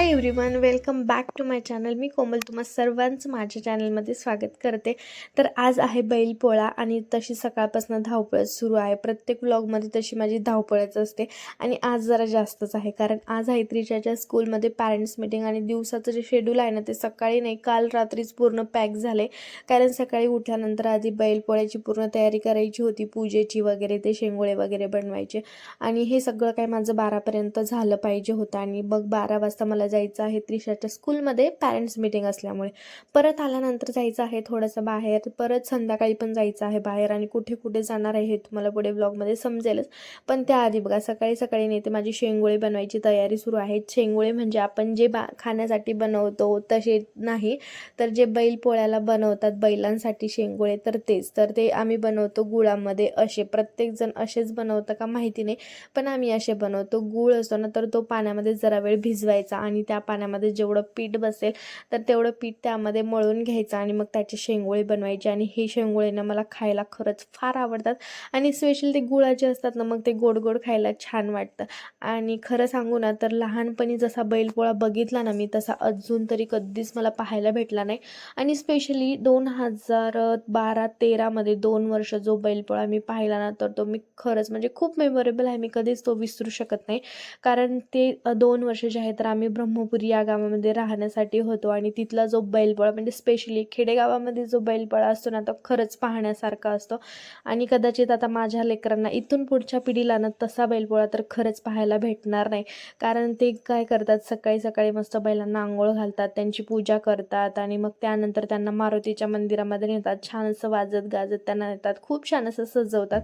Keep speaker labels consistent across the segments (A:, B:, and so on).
A: Hi everyone welcome back to my channel मी कोमल तुम्हा सर्वांचं माझ्या चॅनलमध्ये स्वागत करते. तर आज आहे बैलपोळा आणि तशी सकाळपासून धावपळ सुरू आहे. प्रत्येक व्लॉगमध्ये तशी माझी धावपळच असते आणि आज जरा जास्तच आहे कारण आज आहे त्रिशाच्या स्कूलमध्ये पॅरेंट्स मिटिंग आणि दिवसाचं जे शेड्यूल आहे ना ते सकाळी नाही काल रात्रीच पूर्ण पॅक झाले. कारण सकाळी उठल्यानंतर आधी बैलपोळ्याची पूर्ण तयारी करायची होती पूजेची वगैरे ते शेंगोळे वगैरे बनवायचे. आणि हे सगळं काय माझं बारापर्यंत झालं पाहिजे होतं आणि मग बारा वाजता मला जायचं आहे त्रिशाच्या स्कूलमध्ये पॅरेंट्स मिटिंग असल्यामुळे. परत आल्यानंतर जायचं आहे थोडंसं बाहेर. परत संध्याकाळी पण जायचं आहे बाहेर आणि कुठे कुठे जाणार आहे हे तुम्हाला पुढे ब्लॉगमध्ये समजेलच. पण त्याआधी बघा सकाळी सकाळी नेते माझी शेंगोळे बनवायची तयारी सुरू आहे शेंगोळे म्हणजे आपण जे बा खाण्यासाठी बनवतो तसे नाही. तर जे बैल पोळ्याला बनवतात बैलांसाठी शेंगोळे तर तेच. तर ते आम्ही बनवतो गुळामध्ये. असे प्रत्येकजण असेच बनवतं का माहिती नाही. पण आम्ही असे बनवतो. गुळ असतो ना तर तो पाण्यामध्ये जरा वेळ भिजवायचा आणि त्या पाण्यामध्ये जेवढं पीठ बसेल तर तेवढं पीठ त्यामध्ये मळून घ्यायचं आणि मग त्याचे शेंगोळे बनवायचे. आणि हे शेंगोळे ना मला खायला खरंच फार आवडतात. आणि स्पेशल ते गुळाचे असतात ना मग ते गोड गोड खायला छान वाटतं. आणि खरं सांगू ना तर लहानपणी जसा बैलपोळा बघितला ना मी तसा अजून तरी कधीच मला पाहायला भेटला नाही. आणि स्पेशली दोन हजार बारा तेरामध्ये दोन वर्ष जो बैलपोळा मी पाहिला ना तर तो मी खरंच म्हणजे खूप मेमोरेबल आहे. मी कधीच तो विसरू शकत नाही. कारण ते दोन वर्ष जे आहे तर आम्ही ब्रह्म ब्रह्मपुरी या गावामध्ये राहण्यासाठी होतो आणि तिथला जो बैलपोळा म्हणजे स्पेशली खेडेगावामध्ये जो बैलपोळा असतो ना तो खरंच पाहण्यासारखा असतो. आणि कदाचित आता माझ्या लेकरांना इथून पुढच्या पिढीला ना तसा बैलपोळा तर खरंच पाहायला भेटणार नाही. कारण ते काय करतात सकाळी सकाळी मस्त बैलांना आंघोळ घालतात त्यांची पूजा करतात आणि मग त्यानंतर त्यांना मारुतीच्या मंदिरामध्ये नेतात छान असं वाजत गाजत त्यांना नेतात खूप छान असं सजवतात.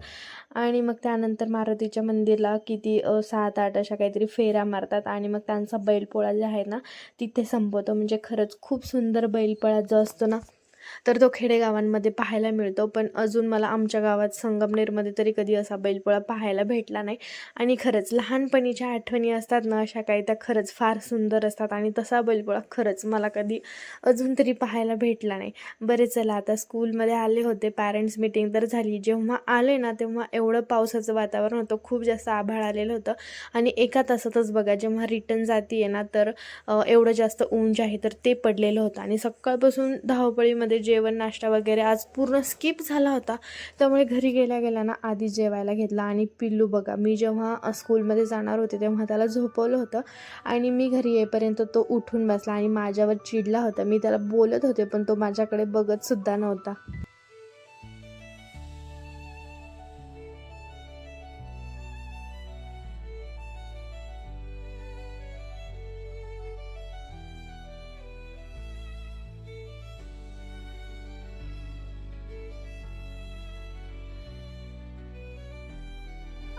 A: आणि मग त्यानंतर मारुतीच्या मंदिरला किती सात आठ अशा काहीतरी फेऱ्या मारतात आणि मग त्यांचा बैलपोळा जे आहे ना तिथे संपवतो. म्हणजे खरंच खूप सुंदर बैलपळा जो असतो ना तर तो खेडेगावांमध्ये पाहायला मिळतो. पण अजून मला आमच्या गावात संगमनेरमध्ये तरी कधी असा बैलपोळा पाहायला भेटला नाही. आणि खरंच लहानपणीच्या आठवणी असतात ना अशा काही त्या खरंच फार सुंदर असतात. आणि तसा बैलपोळा खरंच मला कधी अजून तरी पाहायला भेटला नाही. बरे चला आता स्कूलमध्ये आले होते. पॅरेंट्स मिटिंग तर झाली. जेव्हा आले ना तेव्हा एवढं पावसाचं वातावरण होतं. खूप जास्त आभाळ आलेलं होतं. आणि एका तासातच बघा जेव्हा रिटर्न जाती आहे ना तर एवढं जास्त ऊन जे आहे तर ते पडलेलं होतं. आणि सकाळपासून धावपळीमध्ये जेवण नाश्ता वगैरे आज पूर्ण स्किप झाला होता. त्यामुळे घरी गेल्या गेल्या ना आधी जेवायला घेतला आणि पिल्लू बघा मी जेव्हा स्कूलमध्ये जाणार होते तेव्हा त्याला झोपवलं होतं आणि मी घरी येईपर्यंत तो उठून बसला आणि माझ्यावर चिडला होता. मी त्याला बोलत होते पण तो माझ्याकडे बघतसुद्धा नव्हता.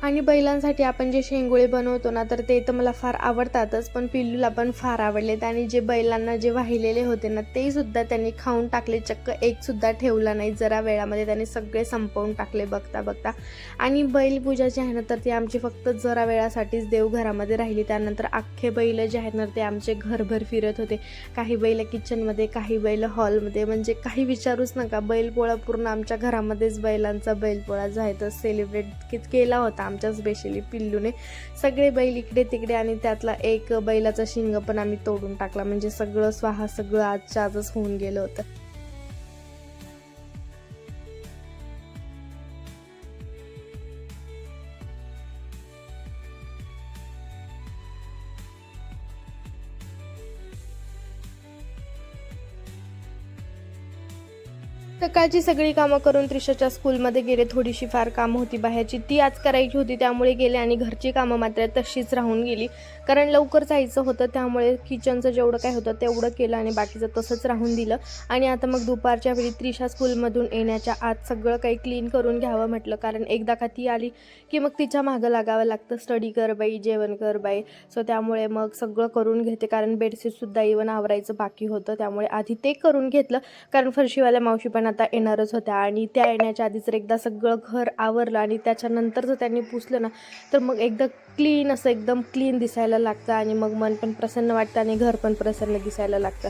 A: आणि बैलांसाठी आपण जे शेंगोळे बनवतो ना तर ते तर मला फार आवडतातच पण पिल्लूला पण फार आवडलेत. आणि जे बैलांना जे वाहिलेले होते ना ते सुद्धा त्यांनी खाऊन टाकले. चक्क एक सुद्धा ठेवला नाही जरा वेळामध्ये त्यांनी सगळे संपवून टाकले बघता बघता. आणि बैलपूजा जी आहे ना तर ती आमची फक्त जरा वेळासाठीच देवघरामध्ये राहिली. त्यानंतर अख्खे बैल जे आहेत ना ते आमचे घरभर फिरत होते. काही बैल किचनमध्ये काही बैल हॉलमध्ये. म्हणजे काही विचारूच नका बैलपोळा पूर्ण आमच्या घरामध्येच बैलांचा बैलपोळा जो आहे तो सेलिब्रेट केला होता आमच्या स्पेशली पिल्लूने सगळे बैल इकडे तिकडे आणि त्यातला एक बैलाचा शिंग पण आम्ही तोडून टाकला. म्हणजे सगळं स्वाहा सगळं आजच्या आजच होऊन गेलं होतं. घराची सगळी कामं करून त्रिशाच्या स्कूलमध्ये गेले. थोडीशी फार कामं होती बाहेरची. ती आज करायची होती त्यामुळे गेले आणि घरची कामं मात्र तशीच राहून गेली. कारण लवकर जायचं होतं त्यामुळे किचनचं जेवढं काय होतं तेवढं केलं आणि बाकीचं तसंच राहून दिलं. आणि आता मग दुपारच्या वेळी त्रिशा स्कूलमधून येण्याच्या आत सगळं काही क्लीन करून घ्यावं म्हटलं. कारण एकदा का ती आली की मग तिच्या मागं लागावं लागतं. स्टडी कर बाई जेवण कर बाई. सो त्यामुळे मग सगळं करून घेते. कारण बेडशीटसुद्धा इवन आवरायचं बाकी होतं. त्यामुळे आधी ते करून घेतलं. कारण फरशीवाल्या मावशी पण आता येणारच होत्या. आणि त्या येण्याच्या आधी जर एकदा सगळं घर आवरलं आणि त्याच्यानंतर जर त्यांनी पुसलं ना तर मग एकदा क्लीन असं एकदम क्लीन दिसायला लागतं आणि मग मन पण प्रसन्न वाटतं आणि घर पण प्रसन्न दिसायला लागतं.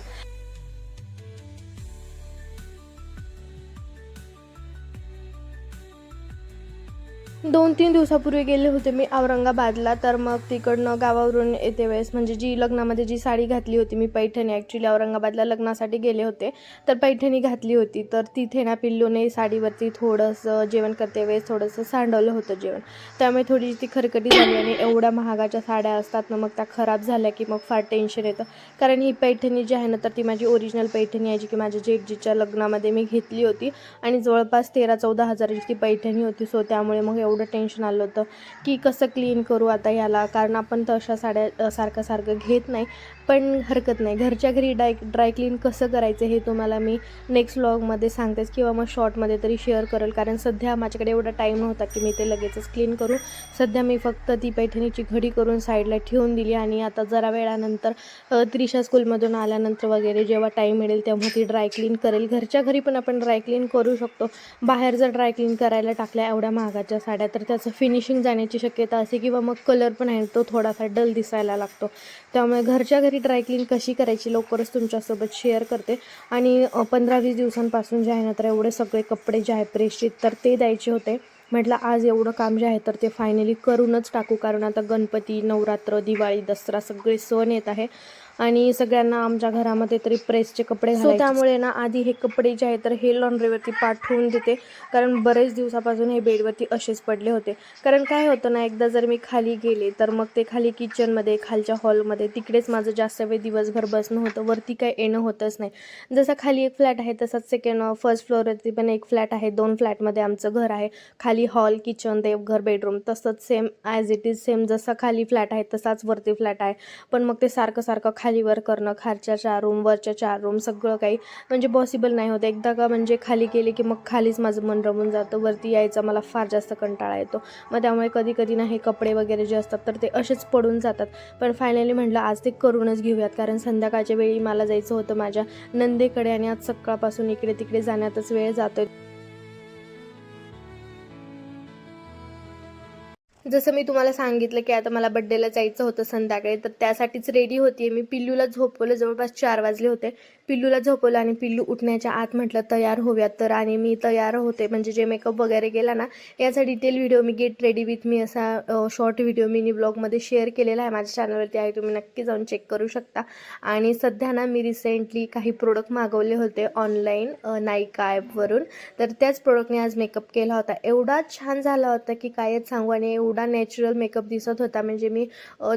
A: दोन तीन दिवसापूर्वी गेले होते मी औरंगाबादला तर मग तिकडनं गावावरून येते वेळेस म्हणजे जी लग्नामध्ये जी साडी घातली होती मी पैठणी ॲक्च्युली औरंगाबादला लग्नासाठी गेले होते तर पैठणी घातली होती तर तिथे ना पिल्लूने साडीवरती थोडंसं जेवण करते वेळेस थोडंसं सांडवलं होतं जेवण. त्यामुळे थोडी ती खरकटी झाली आणि एवढ्या महागाच्या साड्या असतात ना मग त्या खराब झाल्या की मग फार टेन्शन येतं. कारण ही पैठणी जी आहे ना तर ती माझी ओरिजिनल पैठणी आहे जी की माझ्या जेठजीच्या लग्नामध्ये मी घेतली होती आणि जवळपास तेरा चौदा हजाराची ती पैठणी होती सो त्यामुळे मग एवढं टेन्शन आलं होतं की कसं क्लीन करू आता याला? कारण आपण तर अशा साड्या सारखं सारखं घेत नाही. पण हरकत नाही. घरच्या घरी डाय ड्राय क्लीन कसं करायचं हे तुम्हाला मी नेक्स्ट व्लॉगमध्ये सांगतेच किंवा मग शॉर्टमध्ये तरी शेअर करेल. कारण सध्या माझ्याकडे एवढा टाईम नव्हता की मी ते लगेचच क्लीन करू. सध्या मी फक्त ती पैठणीची घडी करून साईडला ठेवून दिली आणि आता जरा वेळानंतर त्रिशा स्कूलमधून आल्यानंतर वगैरे जेव्हा टाईम मिळेल तेव्हा ती ड्राय क्लीन करेल. घरच्या घरी पण आपण ड्राय क्लीन करू शकतो. बाहेर जर ड्राय क्लीन करायला टाकल्या एवढ्या महागाच्या साड्या तर त्याचं फिनिशिंग जाण्याची शक्यता असते किंवा मग कलर पण आहे तो थोडासा डल दिसायला लागतो. त्यामुळे घरच्या घरी ड्राय क्लीन कशी करायची लवकरच तुमच्यासोबत शेअर करते. आणि पंधरा वीस दिवसांपासून जे आहे ना तर एवढे सगळे कपडे जे आहे प्रेसचे तर ते द्यायचे होते. म्हटलं आज एवढं काम जे आहे तर ते फायनली करूनच टाकू. कारण आता गणपती नवरात्र दिवाळी दसरा सगळे सण येत आहे. आणि सगळ्यांना आमच्या घरामध्ये तरी प्रेसचे कपडे सो त्यामुळे ना आधी हे कपडे जे आहे तर हे लॉन्ड्रीवरती पाठवून देते. कारण बरेच दिवसापासून हे बेडवरती असेच पडले होते. कारण काय होतं ना एकदा जर मी खाली गेले तर मग ते खाली किचनमध्ये खालच्या हॉलमध्ये तिकडेच माझं जास्त वेळ दिवसभर बसणं होतं. वरती काय येणं होतच नाही. जसं खाली एक फ्लॅट आहे तसंच सेकंड फर्स्ट फ्लोअरवरती पण एक फ्लॅट आहे. दोन फ्लॅटमध्ये आमचं घर आहे. खाली हॉल किचन देवघर बेडरूम तसंच same as it is same जसा खाली फ्लॅट आहे तसाच वरती फ्लॅट आहे. पण मग ते सारखं सारखं खालीवर करणं खालच्या चार रूम वरच्या चार रूम सगळं काही म्हणजे पॉसिबल नाही होतं. एकदा का म्हणजे खाली गेले की मग खालीच माझं मन रमून जातं. वरती यायचा मला फार जास्त कंटाळा येतो. मग त्यामुळे कधी कधी ना हे कपडे वगैरे जे असतात तर ते असेच पडून जातात. पण फायनली म्हटलं आज ते करूनच घेऊयात. कारण संध्याकाळच्या वेळी मला जायचं होतं माझ्या नंदेकडे आणि आज सकाळपासून इकडे तिकडे जाण्यातच वेळ जातोय. जसं मी तुम्हाला सांगितलं की आता मला बड्डेला जायचं होतं संध्याकाळी तर त्यासाठीच रेडी होती. मी पिल्लूला झोपवलं जवळपास चार वाजले होते. पिल्लूला झोपवलं आणि पिल्लू उठण्याच्या आत म्हटलं तयार होऊयात तर आणि मी तयार होते. म्हणजे जे मेकअप वगैरे गेला ना याचा डिटेल व्हिडिओ मी गेट रेडी विथ मी असा शॉर्ट व्हिडिओ मिनी ब्लॉगमध्ये शेअर केलेला आहे. माझ्या चॅनलवरती आहे तुम्ही नक्की जाऊन चेक करू शकता. आणि सध्या ना मी रिसेंटली काही प्रोडक्ट मागवले होते ऑनलाईन नायका ॲपवरून तर त्याच प्रोडक्टने आज मेकअप केला होता. एवढा छान झाला होता की कायच सांगू आणि एवढं नॅचरल मेकअप दिसत होता. म्हणजे मी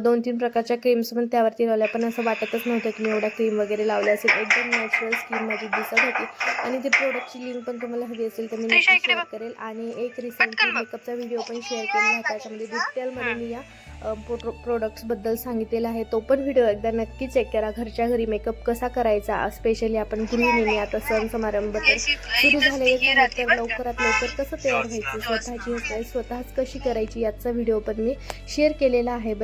A: दोन तीन प्रकारच्या क्रीम्स पण त्यावरती लावल्या पण असं वाटतच नव्हतं की मी एवढ्या क्रीम वगैरे लावल्या असेल. एकदम नॅचरल स्किन माझी दिसत होती. आणि ते प्रोडक्टची लिंक पण तुम्हाला हवी असेल तर मी नक्की शेअर करेल. आणि एक रिसेंटली मेकअपचा व्हिडिओ पण शेअर होता. त्याच्यामध्ये डिटेलमध्ये मी या प्रोडक्ट्सबद्दल सांगितलेला आहे तो पण व्हिडिओ एकदा नक्की चेक करा. घरच्या घरी मेकअप कसा करायचा? स्पेशली आपण गृहिणीने आता सण समारंभ तर सुरू तर लवकरात लवकर कसं तयार व्हायचं? स्वतःची हेअरस्टाईल स्वतःच कशी करायची याचा व्हिडिओ पण मी शेअर केलेला आहे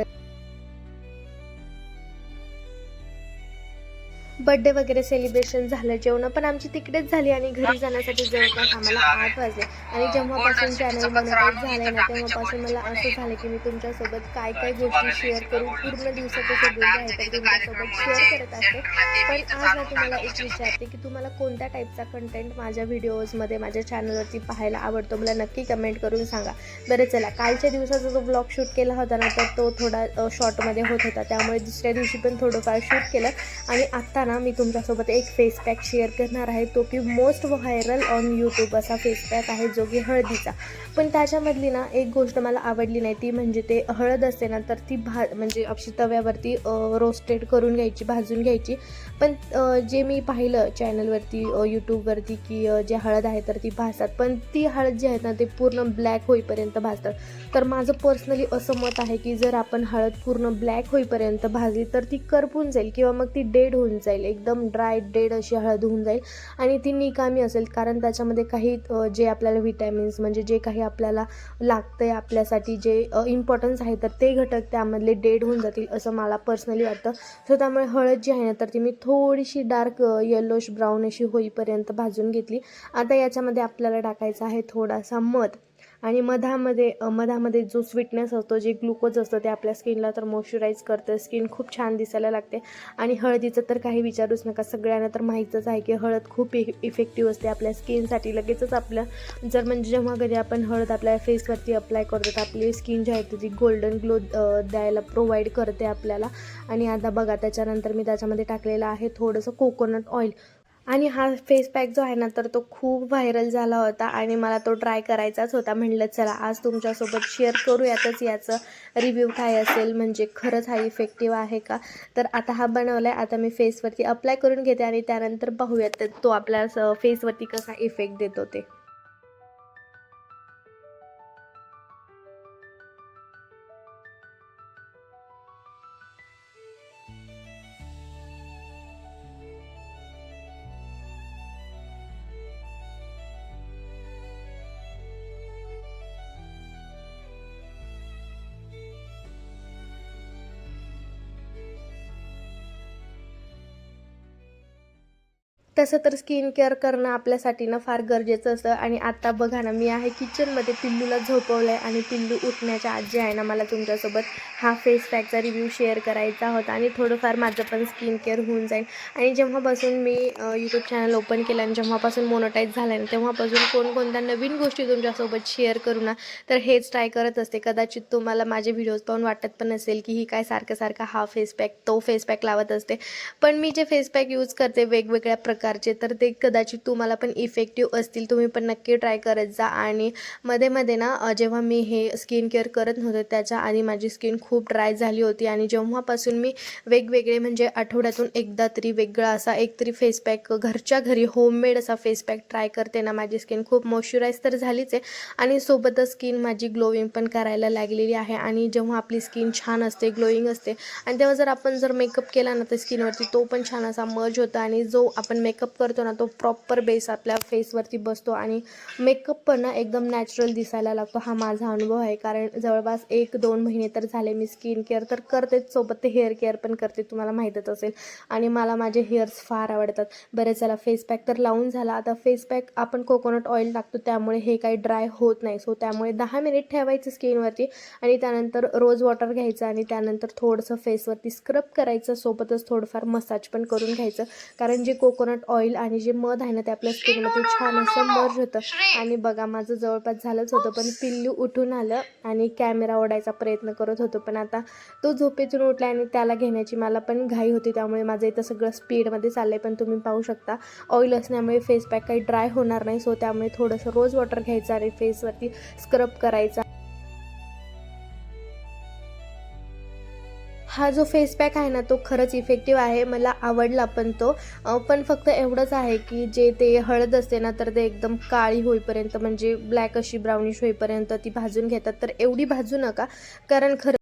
A: बड्डे वगैरे सेलिब्रेशन झालं जेवण पण आमची तिकडेच झाली आणि घरी जाण्यासाठी जवळपास आम्हाला आठ वाजले. आणि जेव्हापासून चॅनल बनवत झालंय ना तेव्हापासून मला असं झालं की मी तुमच्यासोबत काय काय गोष्टी शेअर करू पूर्ण दिवसाचं शेड्यूल आहे तर तुमच्यासोबत शेअर करत असते. पण आज ना तुम्हाला एक विचारते की तुम्हाला कोणत्या टाईपचा कंटेंट माझ्या व्हिडिओजमध्ये माझ्या चॅनलवरती पाहायला आवडतो? मला नक्की कमेंट करून सांगा. बरं चला. कालच्या दिवसाचा जो ब्लॉग शूट केला होता ना तर तो थोडा शॉर्टमध्ये होत होता. त्यामुळे दुसऱ्या दिवशी पण थोडंफार शूट केलं. आणि आत्ता ना मी तुमच्यासोबत एक फेस पॅक शेअर करणार आहे. तो की मोस्ट व्हायरल ऑन यूट्यूब असा फेस पॅक आहे जो की हळदीचा. पण त्याच्यामधली ना एक गोष्ट मला आवडली नाही ती म्हणजे ते हळद असते ना तर ती भा म्हणजे अशी तव्यावरती रोस्टेड करून घ्यायची भाजून घ्यायची. पण जे मी पाहिलं चॅनलवरती यूट्यूबवरती की जे हळद आहे तर ती भाजतात. पण ती हळद जी आहे ना ते पूर्ण ब्लॅक होईपर्यंत भाजतात. तर माझं पर्सनली असं मत आहे की जर आपण हळद पूर्ण ब्लॅक होईपर्यंत भाजली तर ती करपून जाईल किंवा मग ती डेड होऊन जाईल. एकदम ड्राय डेड अशी हळद होऊन जाईल. आणि ती निकामी असेल कारण त्याच्यामध्ये काही जे आपल्याला व्हिटॅमिन्स म्हणजे जे काही आपल्याला लागतं आहे आपल्यासाठी जे इम्पॉर्टन्स आहे तर ते घटक त्यामधले डेड होऊन जातील असं मला पर्सनली वाटतं. सो त्यामुळे हळद जी आहे ना तर ती मी थोडीशी डार्क येलोश ब्राऊन अशी होईपर्यंत भाजून घेतली. आता याच्यामध्ये आपल्याला टाकायचं आहे थोडासा मध. आणि मधामध्ये मधामध्ये जो स्वीटनेस असतो जे ग्लुकोज असतं ते आपल्या स्किनला तर मॉइश्चराईज करतं. स्किन खूप छान दिसायला लागते. आणि हळदीचं तर काही विचारूच नका. सगळ्यांना तर माहीतच आहे की हळद खूप इफेक्टिव्ह असते आपल्या स्किनसाठी लगेचच आपलं जर म्हणजे जेव्हा कधी आपण हळद आपल्या फेसवरती अप्लाय करतो तर आपली स्किन जी आहे ती ती गोल्डन ग्लो द्यायला प्रोव्हाइड करते आपल्याला. आणि आता बघा त्याच्यानंतर मी त्याच्यामध्ये टाकलेलं आहे थोडंसं कोकोनट ऑइल आणि हा फेस पॅक जो आहे ना तर तो खूप व्हायरल झाला होता आणि मला तो ट्राय करायचाच होता. म्हटलं चला आज तुमच्यासोबत शेअर करूयातच याचं रिव्ह्यू काय असेल म्हणजे खरंच हा इफेक्टिव्ह आहे का? तर आता हा बनवला आहे आता मी फेसवरती अप्लाय करून घेते आणि त्यानंतर पाहूयात तो आपल्या स- फेसवरती कसा इफेक्ट देतो ते. तसं तर स्किन केअर करणं आपल्यासाठी ना फार गरजेचं असतं. आणि आत्ता बघा ना मी आहे किचनमध्ये पिल्लूला झोपवलं आहे आणि पिल्लू उठण्याच्या आजी आहे ना मला तुमच्यासोबत हा फेस पॅकचा रिव्ह्यू शेअर करायचा होता आणि थोडंफार माझं पण स्किन केअर होऊन जाईल. आणि जेव्हापासून मी यूट्यूब चॅनल ओपन केलं आणि जेव्हापासून मोनोटाईज झालं आहे तेव्हापासून कोणकोणत्या नवीन गोष्टी तुमच्यासोबत शेअर करू ना तर हेच ट्राय करत असते. कदाचित तुम्हाला माझे व्हिडिओज पाहून वाटत पण असेल की ही काय सारखं सारखं हा फेस पॅक तो फेस पॅक लावत असते. पण मी जे फेस पॅक यूज करते वेगवेगळ्या प्रकार प्रकारचे तर ते कदाचित तुम्हाला पण इफेक्टिव्ह असतील. तुम्ही पण नक्की ट्राय करत जा. आणि मध्ये मध्ये ना जेव्हा मी हे स्किन केअर करत नव्हते त्याच्या आधी माझी स्किन खूप ड्राय झाली होती. आणि जेव्हापासून मी वेगवेगळे म्हणजे आठवड्यातून एकदा तरी वेगळा असा एक तरी फेस पॅक घरच्या घरी होममेड असा फेस पॅक ट्राय करते ना माझी स्किन खूप मॉइश्चराईज तर झालीच आहे. आणि सोबतच स्किन माझी ग्लोईंग पण करायला लागलेली आहे. आणि जेव्हा आपली स्किन छान असते ग्लोईंग असते आणि तेव्हा जर आपण जर मेकअप केला ना तर स्किनवरती तो पण छान असा मर्ज होता. आणि जो आपण मेकअप मेकअप करतो ना तो प्रॉपर बेस आपल्या फेसवरती बसतो आणि मेकअप पण ना एकदम नॅचरल दिसायला लागतो. हा माझा अनुभव आहे. कारण जवळपास एक दोन महिने तर झाले मी स्किन केअर तर करतेच. सोबत ते हेअर केअर पण करते. तुम्हाला माहीतच असेल. आणि मला माझे हेअर्स फार आवडतात. बरं चला फेस पॅक तर लावून झाला. आता फेस पॅक आपण कोकोनट ऑइल टाकतो. त्यामुळे हे काही ड्राय होत नाही. सो त्यामुळे दहा मिनिट ठेवायचं स्किनवरती आणि त्यानंतर रोज वॉटर घ्यायचं आणि त्यानंतर थोडंसं फेसवरती स्क्रब करायचं. सोबतच थोडंफार मसाज पण करून घ्यायचं. कारण जे कोकोनट ऑइल आणि जे मध आहे ना ते आपल्या स्किनमध्ये छान असं मर्ज होतं. आणि बघा माझं जवळपास झालंच होतं पण पिल्लू उठून आलं आणि कॅमेरा ओढायचा प्रयत्न करत होतो. पण आता तो झोपेतून उठला आणि त्याला घेण्याची मला पण घाई होती त्यामुळे माझं इथं सगळं स्पीडमध्ये चाललं आहे पण तुम्ही पाहू शकता ऑइल असल्यामुळे फेस पॅक काही ड्राय होणार नाही. सो त्यामुळे थोडंसं रोज वॉटर घ्यायचं आणि फेसवरती स्क्रब करायचा. हा जो फेस पॅक आहे ना तो खरंच इफेक्टिव्ह आहे मला आवडला पण तो. पण फक्त एवढंच आहे की जे ते हळद असते ना तर ते एकदम काळी होईपर्यंत म्हणजे ब्लॅक अशी ब्राउनिश होईपर्यंत ती भाजून घेतात. तर एवढी भाजू नका कारण खरं